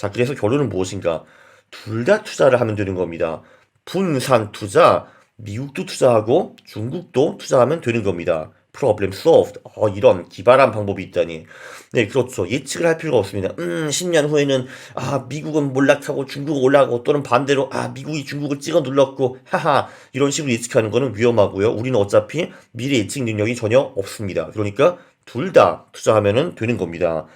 자, 그래서 결론은 무엇인가? 둘 다 투자를 하면 되는 겁니다. 분산 투자, 미국도 투자하고 중국도 투자하면 되는 겁니다. problem solved. 어, 이런 기발한 방법이 있다니. 네, 그렇죠. 예측을 할 필요가 없습니다. 음, 10년 후에는, 아, 미국은 몰락하고 중국은 올라가고 또는 반대로, 아, 미국이 중국을 찍어 눌렀고, 하하, 이런 식으로 예측하는 거는 위험하고요. 우리는 어차피 미래 예측 능력이 전혀 없습니다. 그러니까 둘 다 투자하면 되는 겁니다.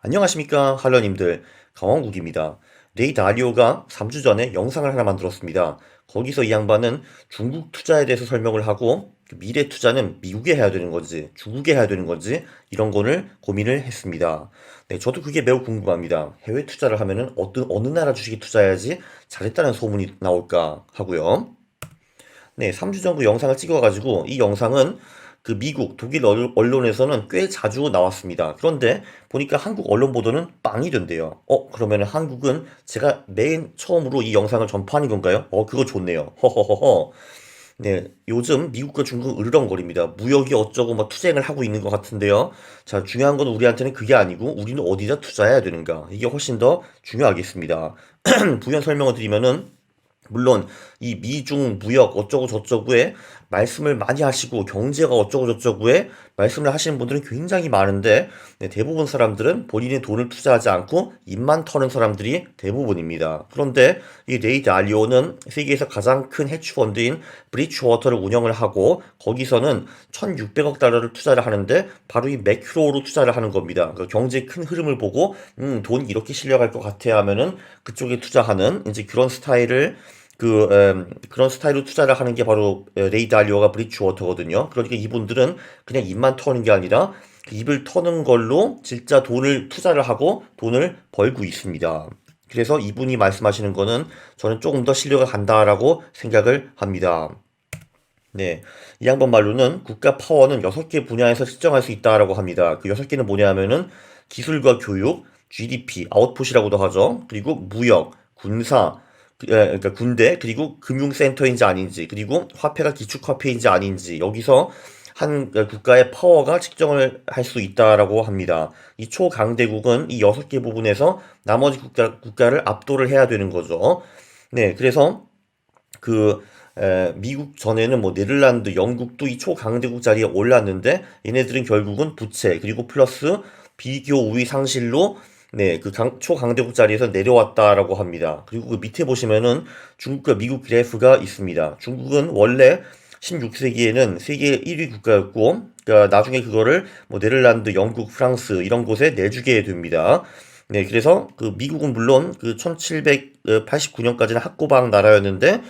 안녕하십니까 할러님들 강원국입니다. 레이 다리오가 3주 전에 영상을 하나 만들었습니다. 거기서 이 양반은 중국 투자에 대해서 설명을 하고 그 미래 투자는 미국에 해야 되는 건지 중국에 해야 되는 건지 이런 거를 고민을 했습니다. 네, 저도 그게 매우 궁금합니다. 해외 투자를 하면은 어떤 어느 나라 주식에 투자해야지 잘했다는 소문이 나올까 하고요. 네, 3주 전 그 영상을 찍어가지고 이 영상은 그 미국, 독일 언- 언론에서는 꽤 자주 나왔습니다. 그런데 보니까 한국 언론 보도는 빵이던데요. 어, 그러면 한국은 제가 맨 처음으로 이 영상을 전파하는 건가요? 어, 그거 좋네요. 허허허허. 네, 요즘 미국과 중국은 으르렁거립니다. 무역이 어쩌고 막 투쟁을 하고 있는 것 같은데요. 자, 중요한 건 우리한테는 그게 아니고 우리는 어디다 투자해야 되는가. 이게 훨씬 더 중요하겠습니다. 부연 설명을 드리면은 물론 이 미중 무역 어쩌고 저쩌고에 말씀을 많이 하시고 경제가 어쩌고 저쩌고에 말씀을 하시는 분들은 굉장히 많은데 네, 대부분 사람들은 본인의 돈을 투자하지 않고 입만 터는 사람들이 대부분입니다. 그런데 이 레이드 알리오는 세계에서 가장 큰 해치펀드인 브리치워터를 운영을 하고 거기서는 1,600억 달러를 투자를 하는데 바로 이 매크로로 투자를 하는 겁니다. 그 경제 큰 흐름을 보고 음, 돈 이렇게 실려갈 것 같아 하면은 그쪽에 투자하는 이제 그런 스타일을 그 음, 그런 스타일로 투자를 하는 게 바로 에, 레이 달리오가 브리치워터거든요. 그러니까 이분들은 그냥 입만 터는 게 아니라 그 입을 터는 걸로 진짜 돈을 투자를 하고 돈을 벌고 있습니다. 그래서 이분이 말씀하시는 거는 저는 조금 더 신뢰가 간다라고 생각을 합니다. 네. 이 양반 말로는 국가 파워는 6개 분야에서 측정할 수 있다라고 합니다. 그 6개는 뭐냐 하면은 기술과 교육, GDP, 아웃풋이라고도 하죠. 그리고 무역, 군사, 그, 예, 그러니까 군대, 그리고 금융센터인지 아닌지, 그리고 화폐가 기축화폐인지 아닌지, 여기서 한 국가의 파워가 측정을 할 수 있다라고 합니다. 이 초강대국은 이 6개 부분에서 나머지 국가, 국가를 압도를 해야 되는 거죠. 네, 그래서 그 에, 미국 전에는 뭐 네덜란드, 영국도 이 초강대국 자리에 올랐는데 얘네들은 결국은 부채 그리고 플러스 비교 우위 상실로 네, 그 강, 초강대국 자리에서 내려왔다라고 합니다. 그리고 그 밑에 보시면은 중국과 미국 그래프가 있습니다. 중국은 원래 16세기에는 세계 1위 국가였고, 그러니까 나중에 그거를 뭐 네덜란드, 영국, 프랑스 이런 곳에 내주게 됩니다. 네, 그래서 그 미국은 물론 그 1789년까지는 학고방 나라였는데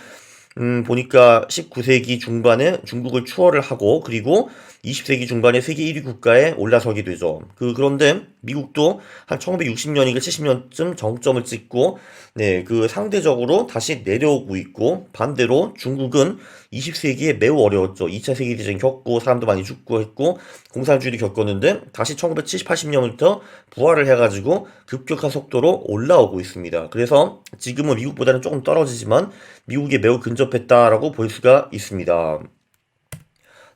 음, 보니까 19세기 중반에 중국을 추월을 하고 그리고 20세기 중반에 세계 1위 국가에 올라서게 되죠. 그 그런데 미국도 한 1960년인가 70년쯤 정점을 찍고 네, 그 상대적으로 다시 내려오고 있고 반대로 중국은 20세기에 매우 어려웠죠. 2차 세계 대전 겪고 사람도 많이 죽고 했고 공산주의를 겪었는데 다시 1970, 80년부터 부활을 해 가지고 급격한 속도로 올라오고 있습니다. 그래서 지금은 미국보다는 조금 떨어지지만 미국에 매우 근접했다라고 볼 수가 있습니다.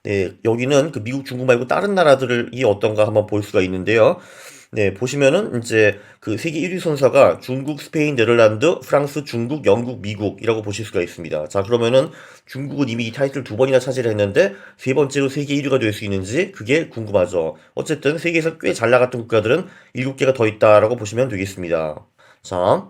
네, 여기는 그 미국, 중국 말고 다른 나라들이 어떤가 한번 볼 수가 있는데요. 네, 보시면은 이제 그 세계 1위 순서가 중국, 스페인, 네덜란드, 프랑스, 중국, 영국, 미국이라고 보실 수가 있습니다. 자, 그러면은 중국은 이미 이 타이틀 두 번이나 차지를 했는데 세 번째로 세계 1위가 될 수 있는지 그게 궁금하죠. 어쨌든 세계에서 꽤 잘 나갔던 국가들은 7개가 더 있다라고 보시면 되겠습니다. 자,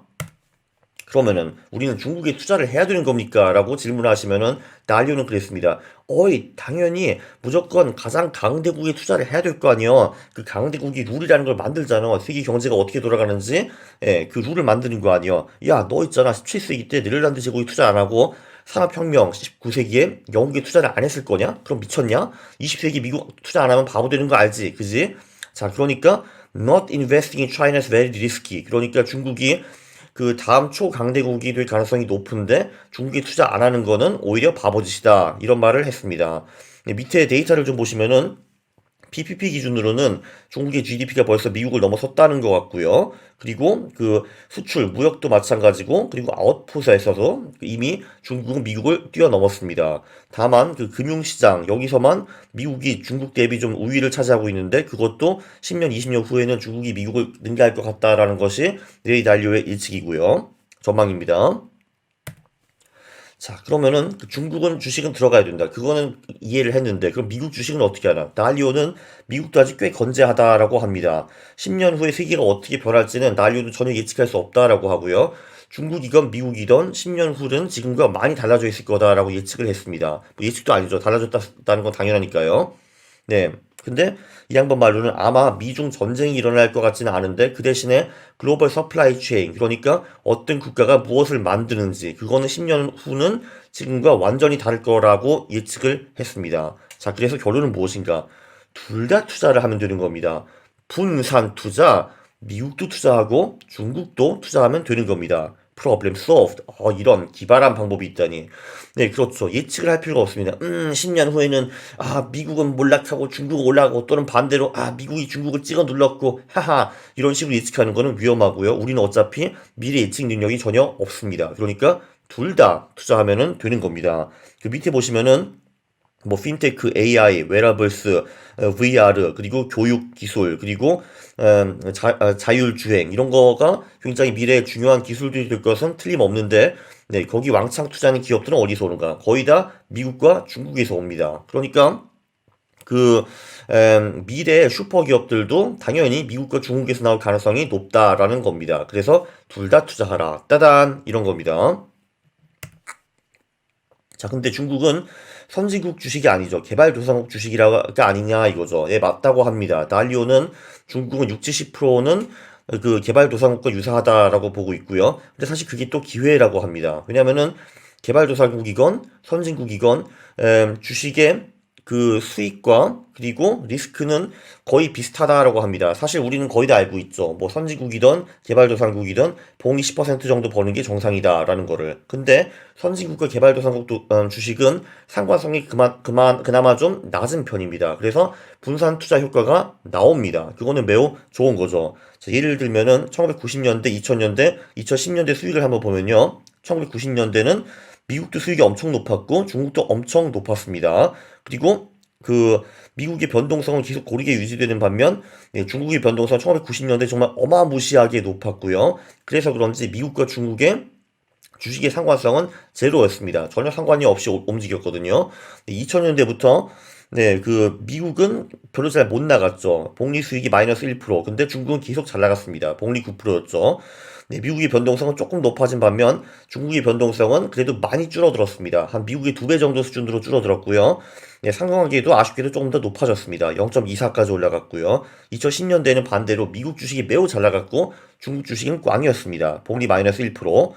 그러면은 우리는 중국에 투자를 해야 되는 겁니까? 라고 질문을 하시면은 나리오는 그랬습니다. 어이, 당연히 무조건 가장 강대국에 투자를 해야 될 거 아니에요. 그 강대국이 룰이라는 걸 만들잖아. 세계 경제가 어떻게 돌아가는지, 예, 그 룰을 만드는 거 아니에요. 야, 너 있잖아. 17세기 때 네덜란드 제국이 투자 안 하고 산업혁명 19세기에 영국에 투자를 안 했을 거냐? 그럼 미쳤냐? 20세기 미국 투자 안 하면 바보 되는 거 알지? 그지? 자, 그러니까 not investing in China is very risky. 그러니까 중국이 그 다음 초강대국이 될 가능성이 높은데 중국이 투자 안 하는 거는 오히려 바보짓이다. 이런 말을 했습니다. 네, 밑에 데이터를 좀 보시면은 PPP 기준으로는 중국의 GDP가 벌써 미국을 넘어섰다는 것 같고요. 그리고 그 수출, 무역도 마찬가지고 그리고 아웃풋에서도 이미 중국은 미국을 뛰어넘었습니다. 다만 그 금융시장 여기서만 미국이 중국 대비 좀 우위를 차지하고 있는데 그것도 10년, 20년 후에는 중국이 미국을 능가할 것 같다라는 것이 레이 달리오의 예측이고요. 전망입니다. 자, 그러면은 그 중국은 주식은 들어가야 된다. 그거는 이해를 했는데 그럼 미국 주식은 어떻게 하나? 날리오는 미국도 아직 꽤 건재하다라고 합니다. 10년 후에 세계가 어떻게 변할지는 날리오도 전혀 예측할 수 없다라고 하고요. 중국이건 미국이던 10년 후는 지금과 많이 달라져 있을 거다라고 예측을 했습니다. 뭐 예측도 아니죠. 달라졌다는 건 당연하니까요. 네. 근데 이 양반 말로는 아마 미중 전쟁이 일어날 것 같지는 않은데 그 대신에 글로벌 서플라이 체인 그러니까 어떤 국가가 무엇을 만드는지 그거는 10년 후는 지금과 완전히 다를 거라고 예측을 했습니다. 자, 그래서 결론은 무엇인가? 둘 다 투자를 하면 되는 겁니다. 분산 투자, 미국도 투자하고 중국도 투자하면 되는 겁니다. Problem solved. 어, 이런 기발한 방법이 있다니. 네, 그렇죠. 예측을 할 필요가 없습니다. 음, 10년 후에는, 아, 미국은 몰락하고 중국은 올라가고 또는 반대로, 아, 미국이 중국을 찍어 눌렀고, 하하, 이런 식으로 예측하는 거는 위험하고요. 우리는 어차피 미래 예측 능력이 전혀 없습니다. 그러니까 둘 다 투자하면 되는 겁니다. 그 밑에 보시면은, 뭐 핀테크, AI, 웨라블스, VR 그리고 교육 기술 그리고 음, 자, 아, 자율주행 이런 거가 굉장히 미래의 중요한 기술들이 될 것은 틀림없는데 네, 거기 왕창 투자하는 기업들은 어디서 오는가? 거의 다 미국과 중국에서 옵니다. 그러니까 그 음, 미래 슈퍼 기업들도 당연히 미국과 중국에서 나올 가능성이 높다라는 겁니다. 그래서 둘 다 투자하라. 따단 이런 겁니다. 자, 근데 중국은 선진국 주식이 아니죠. 개발도상국 주식이라가 아니냐 이거죠. 예, 맞다고 합니다. 달리오는 중국은 60, 70%는 그 개발도상국과 유사하다라고 보고 있고요. 근데 사실 그게 또 기회라고 합니다. 왜냐면은 개발도상국이건 선진국이건 에, 주식의 그 수익과 그리고 리스크는 거의 비슷하다라고 합니다. 사실 우리는 거의 다 알고 있죠. 뭐 선진국이든 개발도상국이든 봉이 10% 정도 버는 게 정상이다라는 거를. 근데 선진국과 개발도상국 음, 주식은 상관성이 그만 그만 그나마 좀 낮은 편입니다. 그래서 분산 투자 효과가 나옵니다. 그거는 매우 좋은 거죠. 자, 예를 들면은 1990년대, 2000년대, 2010년대 수익을 한번 보면요. 1990년대는 미국도 수익이 엄청 높았고 중국도 엄청 높았습니다. 그리고 그 미국의 변동성은 계속 고르게 유지되는 반면 예, 중국의 변동성 1990년대 정말 어마무시하게 높았고요. 그래서 그런지 미국과 중국의 주식의 상관성은 제로였습니다. 전혀 상관이 없이 움직였거든요. 2000년대부터 네, 그 미국은 별로 잘 못 나갔죠. 복리 수익이 마이너스 1%. 근데 중국은 계속 잘 나갔습니다. 복리 9%였죠. 네, 미국의 변동성은 조금 높아진 반면 중국의 변동성은 그래도 많이 줄어들었습니다. 한 미국의 두 배 정도 수준으로 줄어들었고요. 네, 상관관계도 아쉽게도 조금 더 높아졌습니다. 0.24까지 올라갔고요. 2010년대에는 반대로 미국 주식이 매우 잘 나갔고 중국 주식은 꽝이었습니다. 복리 마이너스 1%.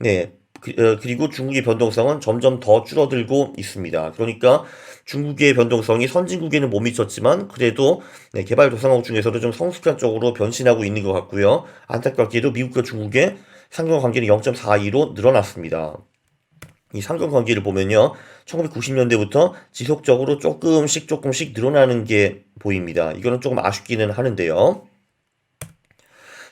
네, 그, 어, 그리고 중국의 변동성은 점점 더 줄어들고 있습니다. 그러니까 중국의 변동성이 선진국에는 못 미쳤지만 그래도 네, 개발도상국 중에서도 좀 성숙한 쪽으로 변신하고 있는 것 같고요. 안타깝게도 미국과 중국의 상관관계는 0.42로 늘어났습니다. 이 상관관계를 보면요. 1990년대부터 지속적으로 조금씩 조금씩 늘어나는 게 보입니다. 이거는 조금 아쉽기는 하는데요.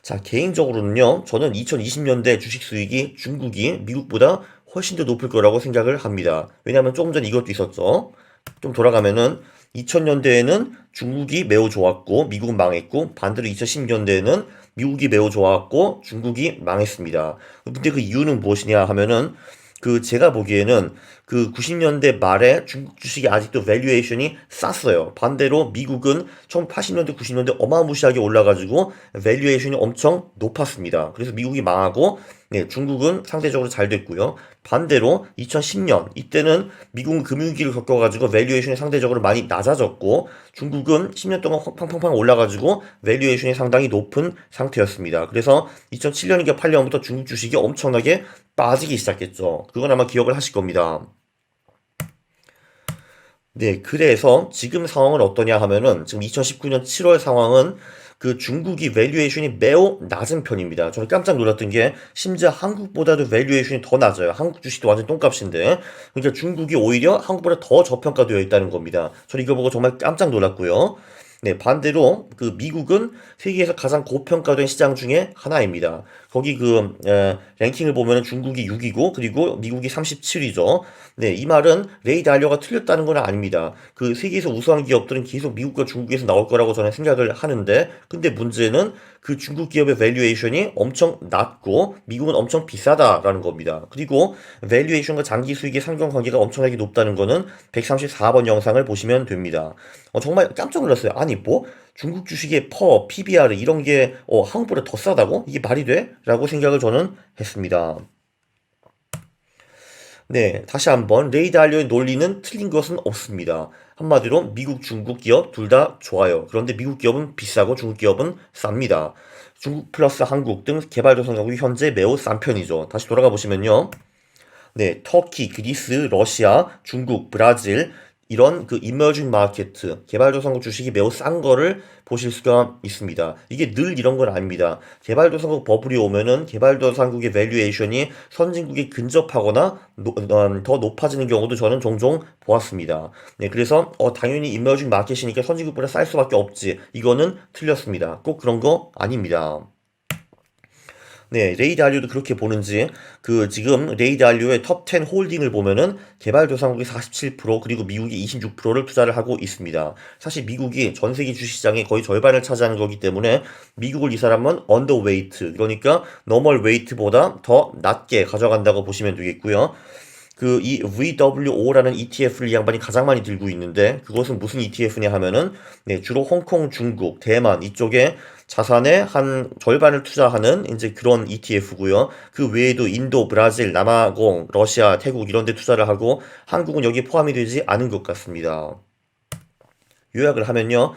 자, 개인적으로는요, 저는 2020년대 주식 수익이 중국이 미국보다 훨씬 더 높을 거라고 생각을 합니다. 왜냐하면 조금 전 이것도 있었죠. 좀 돌아가면은 2000년대에는 중국이 매우 좋았고 미국은 망했고 반대로 2010년대에는 미국이 매우 좋았고 중국이 망했습니다. 근데 그 이유는 무엇이냐 하면은 그 제가 보기에는 그 90년대 말에 중국 주식이 아직도 밸류에이션이 쌌어요. 반대로 미국은 1980년대, 90년대 어마무시하게 올라가지고 밸류에이션이 엄청 높았습니다. 그래서 미국이 망하고 네, 중국은 상대적으로 잘 됐고요. 반대로 2010년 이때는 미국은 금융위기를 겪어가지고 밸류에이션이 상대적으로 많이 낮아졌고 중국은 10년 동안 팡팡팡 올라가지고 밸류에이션이 상당히 높은 상태였습니다. 그래서 2007년인가 8년부터 중국 주식이 엄청나게 빠지기 시작했죠. 그건 아마 기억을 하실 겁니다. 네, 그래서 지금 상황은 어떠냐 하면은 지금 2019년 7월 상황은 그 중국이 밸류에이션이 매우 낮은 편입니다. 저는 깜짝 놀랐던 게 심지어 한국보다도 밸류에이션이 더 낮아요. 한국 주식도 완전 똥값인데. 그러니까 중국이 오히려 한국보다 더 저평가되어 있다는 겁니다. 저는 이거 보고 정말 깜짝 놀랐고요. 네, 반대로 그 미국은 세계에서 가장 고평가된 시장 중에 하나입니다. 거기 그 에, 랭킹을 보면은 중국이 6위고 그리고 미국이 37위죠. 네, 이 말은 레이 달리오가 틀렸다는 건 아닙니다. 그 세계에서 우수한 기업들은 계속 미국과 중국에서 나올 거라고 저는 생각을 하는데 근데 문제는 그 중국 기업의 밸류에이션이 엄청 낮고 미국은 엄청 비싸다라는 겁니다. 그리고 밸류에이션과 장기 수익의 상관관계가 엄청나게 높다는 거는 134번 영상을 보시면 됩니다. 어, 정말 깜짝 놀랐어요. 아니 뭐 중국 주식의 퍼, PBR 이런 게 어, 한국보다 더 싸다고? 이게 말이 돼? 라고 생각을 저는 했습니다. 네, 다시 한번 레이 달리오의 논리는 틀린 것은 없습니다. 한마디로 미국, 중국 기업 둘 다 좋아요. 그런데 미국 기업은 비싸고 중국 기업은 쌉니다. 중국 플러스 한국 등 개발도상국이 현재 매우 싼 편이죠. 다시 돌아가 보시면요. 네, 터키, 그리스, 러시아, 중국, 브라질 이런 그 이머징 마케트, 개발도상국 주식이 매우 싼 거를 보실 수가 있습니다. 이게 늘 이런 건 아닙니다. 개발도상국 버블이 오면은 개발도상국의 밸류에이션이 선진국에 근접하거나 노, 어, 더 높아지는 경우도 저는 종종 보았습니다. 네, 그래서 어, 당연히 이머징 마켓이니까 선진국보다 쌀 수밖에 없지. 이거는 틀렸습니다. 꼭 그런 거 아닙니다. 네, 레이 달리오도 그렇게 보는지 그 지금 레이 달리오의 톱10 홀딩을 보면은 개발도상국이 47% 그리고 미국이 26%를 투자를 하고 있습니다. 사실 미국이 전 세계 주식시장의 거의 절반을 차지하는 거기 때문에 미국을 이 사람은 언더 웨이트 그러니까 너멀 웨이트보다 더 낮게 가져간다고 보시면 되겠고요. 그 이 VWO라는 ETF를 이 양반이 가장 많이 들고 있는데 그것은 무슨 ETF냐 하면은 네, 주로 홍콩, 중국, 대만 이쪽에 자산의 한 절반을 투자하는 이제 그런 ETF고요. 그 외에도 인도, 브라질, 남아공, 러시아, 태국 이런 데 투자를 하고 한국은 여기에 포함이 되지 않은 것 같습니다. 요약을 하면요.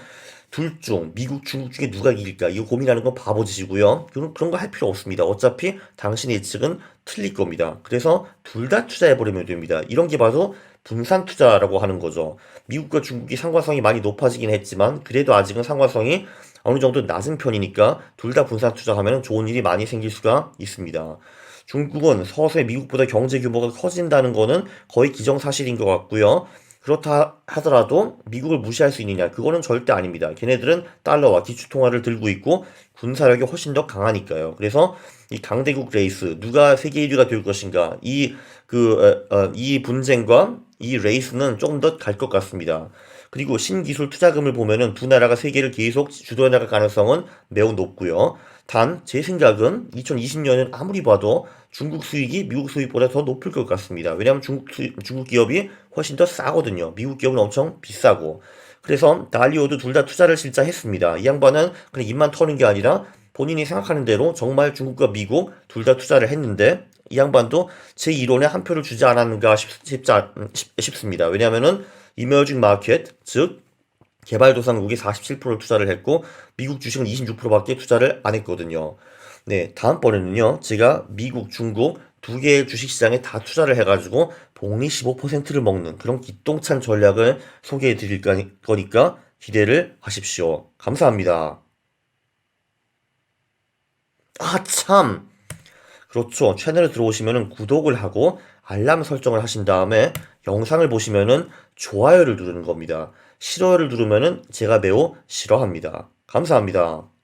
둘 중 미국, 중국 중에 누가 이길까? 이거 고민하는 건 바보짓이고요. 그런 그런 거 할 필요 없습니다. 어차피 당신의 예측은 틀릴 겁니다. 그래서 둘 다 투자해 버리면 됩니다. 이런 게 바로 분산 투자라고 하는 거죠. 미국과 중국이 상관성이 많이 높아지긴 했지만 그래도 아직은 상관성이 어느 정도 낮은 편이니까 둘 다 분산 투자하면 좋은 일이 많이 생길 수가 있습니다. 중국은 서서히 미국보다 경제 규모가 커진다는 거는 거의 기정사실인 것 같고요. 그렇다 하더라도 미국을 무시할 수 있느냐? 그거는 절대 아닙니다. 걔네들은 달러와 기축통화를 들고 있고 군사력이 훨씬 더 강하니까요. 그래서 이 강대국 레이스 누가 세계 1위가 될 것인가? 이 그이 분쟁과 이 레이스는 조금 더 갈 것 같습니다. 그리고 신기술 투자금을 보면은 두 나라가 세계를 계속 주도해 나갈 가능성은 매우 높고요. 단 제 생각은 2020년은 아무리 봐도 중국 수익이 미국 수익보다 더 높을 것 같습니다. 왜냐하면 중국, 수익, 중국 기업이 훨씬 더 싸거든요. 미국 기업은 엄청 비싸고. 그래서 달리오도 둘 다 투자를 진짜 했습니다. 이 양반은 그냥 입만 터는 게 아니라 본인이 생각하는 대로 정말 중국과 미국 둘 다 투자를 했는데 이 양반도 제 이론에 한 표를 주지 않았는가 싶, 싶, 싶습니다. 왜냐하면은 이머징 마켓, 즉 개발도상국이 47%를 투자를 했고 미국 주식은 26%밖에 투자를 안 했거든요. 네, 다음번에는요. 제가 미국, 중국 두 개의 주식시장에 다 투자를 해가지고 복리 15%를 먹는 그런 기똥찬 전략을 소개해 드릴 거니까 기대를 하십시오. 감사합니다. 아, 참! 그렇죠. 채널에 들어오시면 구독을 하고 알람 설정을 하신 다음에 영상을 보시면은 좋아요를 누르는 겁니다. 싫어요를 누르면은 제가 매우 싫어합니다. 감사합니다.